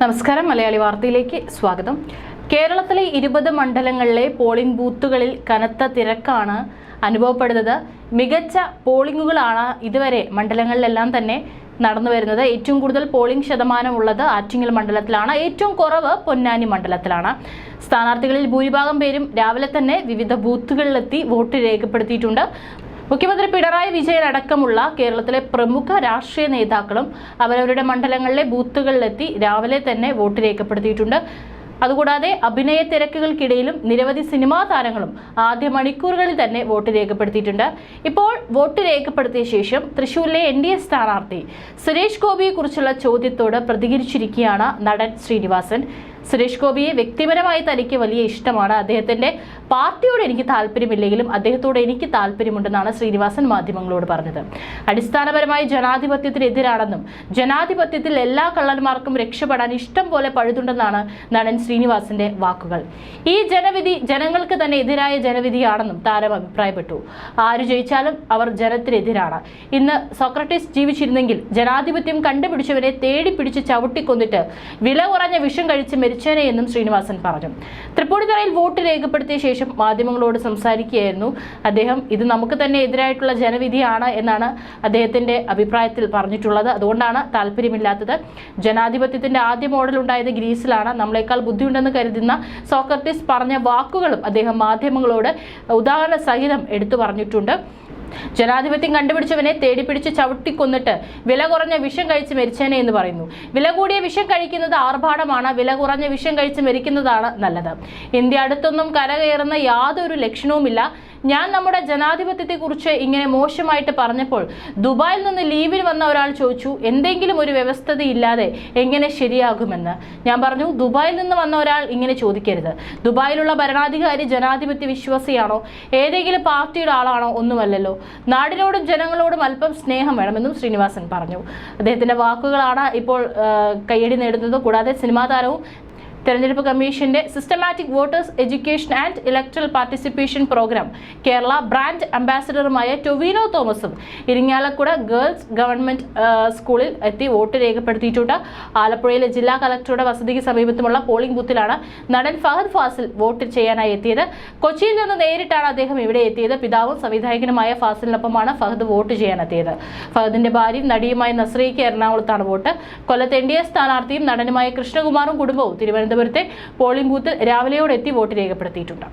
നമസ്കാരം. മലയാളി വാർത്തയിലേക്ക് സ്വാഗതം. കേരളത്തിലെ ഇരുപത് മണ്ഡലങ്ങളിലെ പോളിംഗ് ബൂത്തുകളിൽ കനത്ത തിരക്കാണ് അനുഭവപ്പെടുന്നത്. മികച്ച പോളിംഗുകളാണ് ഇതുവരെ മണ്ഡലങ്ങളിലെല്ലാം തന്നെ നടന്നു വരുന്നത്. ഏറ്റവും കൂടുതൽ പോളിംഗ് ശതമാനമുള്ളത് ആറ്റിങ്ങൽ മണ്ഡലത്തിലാണ്. ഏറ്റവും കുറവ് പൊന്നാനി മണ്ഡലത്തിലാണ്. സ്ഥാനാർത്ഥികളിൽ ഭൂരിഭാഗം പേരും രാവിലെ തന്നെ വിവിധ ബൂത്തുകളിലെത്തി വോട്ട് രേഖപ്പെടുത്തിയിട്ടുണ്ട്. മുഖ്യമന്ത്രി പിണറായി വിജയൻ അടക്കമുള്ള കേരളത്തിലെ പ്രമുഖ രാഷ്ട്രീയ നേതാക്കളും അവരവരുടെ മണ്ഡലങ്ങളിലെ ബൂത്തുകളിലെത്തി രാവിലെ തന്നെ വോട്ട് രേഖപ്പെടുത്തിയിട്ടുണ്ട്. അതുകൂടാതെ അഭിനയ തിരക്കുകൾക്കിടയിലും നിരവധി സിനിമാ താരങ്ങളും ആദ്യ മണിക്കൂറുകളിൽ തന്നെ വോട്ട് രേഖപ്പെടുത്തിയിട്ടുണ്ട്. ഇപ്പോൾ വോട്ട് രേഖപ്പെടുത്തിയ ശേഷം തൃശൂരിലെ എൻ ഡി എ സ്ഥാനാർത്ഥി സുരേഷ് ഗോപിയെക്കുറിച്ചുള്ള ചോദ്യത്തോട് പ്രതികരിച്ചിരിക്കുകയാണ് നടൻ ശ്രീനിവാസൻ. സുരേഷ് ഗോപിയെ വ്യക്തിപരമായി തനിക്ക് വലിയ ഇഷ്ടമാണ്. അദ്ദേഹത്തിന്റെ പാർട്ടിയോട് എനിക്ക് താല്പര്യമില്ലെങ്കിലും അദ്ദേഹത്തോട് എനിക്ക് താല്പര്യമുണ്ടെന്നാണ് ശ്രീനിവാസൻ മാധ്യമങ്ങളോട് പറഞ്ഞത്. അടിസ്ഥാനപരമായി ജനാധിപത്യത്തിനെതിരാണെന്നും ജനാധിപത്യത്തിൽ എല്ലാ കള്ളന്മാർക്കും രക്ഷപ്പെടാൻ ഇഷ്ടം പോലെ പഴുതുണ്ടെന്നാണ് നടൻ ശ്രീനിവാസന്റെ വാക്കുകൾ. ഈ ജനവിധി ജനങ്ങൾക്ക് തന്നെ എതിരായ ജനവിധിയാണെന്നും താരം അഭിപ്രായപ്പെട്ടു. ആര് ജയിച്ചാലും അവർ ജനത്തിനെതിരാണ്. ഇന്ന് സോക്രട്ടീസ് ജീവിച്ചിരുന്നെങ്കിൽ ജനാധിപത്യം കണ്ടുപിടിച്ചവരെ തേടി പിടിച്ച് ചവിട്ടിക്കൊന്നിട്ട് വില കുറഞ്ഞ വിഷം കഴിച്ച് എന്നും ശ്രീനിവാസൻ പറഞ്ഞു. തൃപ്പൂണിത്തറയിൽ വോട്ട് രേഖപ്പെടുത്തിയ ശേഷം മാധ്യമങ്ങളോട് സംസാരിക്കുകയായിരുന്നു അദ്ദേഹം. ഇത് നമുക്ക് തന്നെ എതിരായിട്ടുള്ള ജനവിധിയാണ് എന്നാണ് അദ്ദേഹത്തിന്റെ അഭിപ്രായത്തിൽ പറഞ്ഞിട്ടുള്ളത്. അതുകൊണ്ടാണ് താല്പര്യമില്ലാത്തത്. ജനാധിപത്യത്തിന്റെ ആദ്യ മോഡൽ ഉണ്ടായത് ഗ്രീസിലാണ്. നമ്മളെക്കാൾ ബുദ്ധിയുണ്ടെന്ന് കരുതുന്ന സോക്രട്ടീസ് പറഞ്ഞ വാക്കുകളും അദ്ദേഹം മാധ്യമങ്ങളോട് ഉദാഹരണ സഹിതം എടുത്തു പറഞ്ഞിട്ടുണ്ട്. ജനാധിപത്യം കണ്ടുപിടിച്ചവനെ തേടിപ്പിടിച്ച് ചവിട്ടിക്കൊന്നിട്ട് വില കുറഞ്ഞ വിഷം കഴിച്ച് മരിച്ചേനെ എന്ന് പറയുന്നു. വില കൂടിയ വിഷം കഴിക്കുന്നത് ആർഭാടമാണ്. വില കുറഞ്ഞ വിഷം കഴിച്ച് മരിക്കുന്നതാണ് നല്ലത്. ഇന്ത്യ അടുത്തൊന്നും കരകയറുന്ന യാതൊരു ലക്ഷണവുമില്ല. ഞാൻ നമ്മുടെ ജനാധിപത്യത്തെക്കുറിച്ച് ഇങ്ങനെ മോശമായിട്ട് പറഞ്ഞപ്പോൾ ദുബായിൽ നിന്ന് ലീവിൽ വന്ന ഒരാൾ ചോദിച്ചു എന്തെങ്കിലും ഒരു വ്യവസ്ഥതയില്ലാതെ എങ്ങനെ ശരിയാകുമെന്ന്? ഞാൻ പറഞ്ഞു ദുബായിൽ നിന്ന് വന്ന ഒരാൾ ഇങ്ങനെ ചോദിക്കരുത്. ദുബായിലുള്ള ഭരണാധികാരി ജനാധിപത്യ വിശ്വാസിയാണോ? ഏതെങ്കിലും പാർട്ടിയുടെ ആളാണോ? ഒന്നുമല്ലല്ലോ. നാടിനോടും ജനങ്ങളോടും അല്പം സ്നേഹം വേണമെന്നും ശ്രീനിവാസൻ പറഞ്ഞു. അദ്ദേഹത്തിന്റെ വാക്കുകളാണ് ഇപ്പോൾ കയ്യടി നേടുന്നത് കൂടാതെ സിനിമാ താരവും തെരഞ്ഞെടുപ്പ് കമ്മീഷന്റെ systematic voters education and electoral participation programme Kerala brand അംബാസിഡറുമായ Tovino തോമസും ഇരിങ്ങാലക്കുട ഗേൾസ് ഗവൺമെന്റ് സ്കൂളിൽ എത്തി വോട്ട് രേഖപ്പെടുത്തിയിട്ടുണ്ട്. ആലപ്പുഴയിലെ ജില്ലാ കളക്ടറുടെ വസതിക്ക് സമീപത്തുമുള്ള പോളിംഗ് ബൂത്തിലാണ് നടൻ ഫഹദ് ഫാസിൽ വോട്ട് ചെയ്യാനായി എത്തിയത്. കൊച്ചിയിൽ നിന്ന് നേരിട്ടാണ് അദ്ദേഹം ഇവിടെ എത്തിയത്. പിതാവും സംവിധായകനുമായ ഫാസിലിനൊപ്പമാണ് ഫഹദ് വോട്ട് ചെയ്യാനെത്തിയത് ഫഹദിന്റെ ഭാര്യയും നടിയുമായ നസ്രീക്ക് എറണാകുളത്താണ് വോട്ട്. കൊല്ലത്ത് എൻ ഡി എ സ്ഥാനാർത്ഥിയും നടനുമായ കൃഷ്ണകുമാറും കുടുംബവും തിരുവനന്തപുരത്തെ പോളിംഗ് ബൂത്ത് രാവിലെയോടെ എത്തി വോട്ട് രേഖപ്പെടുത്തിയിട്ടുണ്ട്